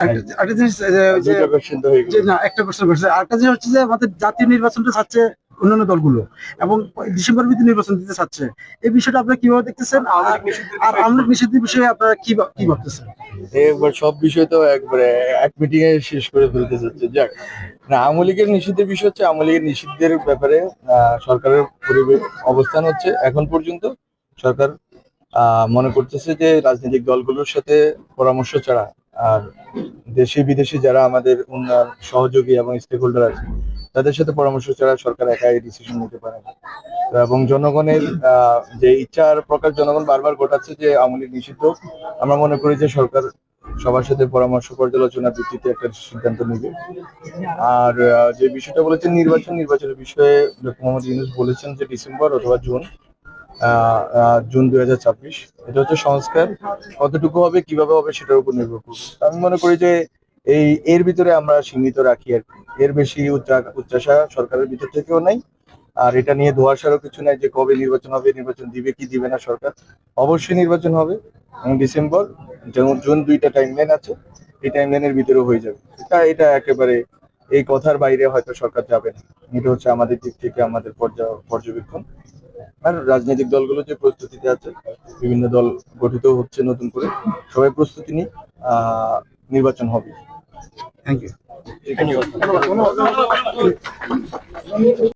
একটা- একটা জিনিস যে- হয়ে না একটা প্রশ্ন করছে। আরেকটা জিনিস হচ্ছে যে আমাদের জাতীয় নির্বাচনটা চাচ্ছে অন্যান্য দলগুলো এবং ডিসেম্বর নির্বাচন দিতে চাচ্ছে। এই বিষয়টা আপনারা কীভাবে দেখতেছেন? আর- নিষিদ্ধের বিষয়ে আপনারা কি কি ভাবতেছেন? একবার সব বিষয় তো একবারে এক মিটিং এ শেষ করে ফেলতে চাচ্ছে। যাক না আওয়ামী লীগের নিষিদ্ধের বিষয় হচ্ছে আওয়ামী লীগের নিষিদ্ধের ব্যাপারে সরকারের পরিবেশ অবস্থান হচ্ছে এখন পর্যন্ত। সরকার আহ, মনে করতেছে যে রাজনৈতিক দলগুলোর সাথে পরামর্শ ছাড়া আর দেশি বিদেশি যারা আমাদের উন্নয়ন সহযোগী এবং স্টেক হোল্ডার আছে, তাদের সাথে পরামর্শ ছাড়া সরকার একাই ডিসিশন নিতে পারে এবং জনগণের যে ইচ্ছার প্রকাশ জনগণ বারবার ঘটাচ্ছে যে আওয়ামী লীগ নিষিদ্ধ, আমরা মনে করি যে সরকার সবার সাথে পরামর্শ, পর্যালোচনার ভিত্তিতে একটা সিদ্ধান্ত নেবে। আর যে বিষয়টা বলেছেন নির্বাচন, নির্বাচনের বিষয়ে ডক্টর মোহাম্মদ ইউনুস বলেছেন যে ডিসেম্বর অথবা জুন জুন দুই হাজার ছাব্বিশ। এটা হচ্ছে সংস্কার। কতটুকু হবে, কীভাবে হবে, সেটার উপর নির্ভর করবে। আমি মনে করি যে এই, এর ভিতরে আমরা সীমিত রাখি আর এর বেশি উচ্চা- উচ্চাসা সরকারের ভিতর থেকেও নাই। আর এটা নিয়ে ধোয়াশারও কিছু নাই যে কবে নির্বাচন হবে, নির্বাচন দিবে কি দিবে না সরকার। অবশ্যই নির্বাচন হবে। ডিসেম্বর যেমন জুন দুইটা টাইম লাইন আছে, এই টাইম লাইনের ভিতরে হয়ে যাবে। এটা এটা একেবারে এই কথার বাইরে হয়তো সরকার যাবে না। এটা হচ্ছে আমাদের দিক থেকে আমাদের পর্যা- পর্যবেক্ষণ। আর রাজনৈতিক দলগুলো যে প্রস্তুতিতে আছে বিভিন্ন দল গঠিত হচ্ছে নতুন করে সবাই প্রস্তুতি নিয়ে আহ, নির্বাচন হবে। Thank you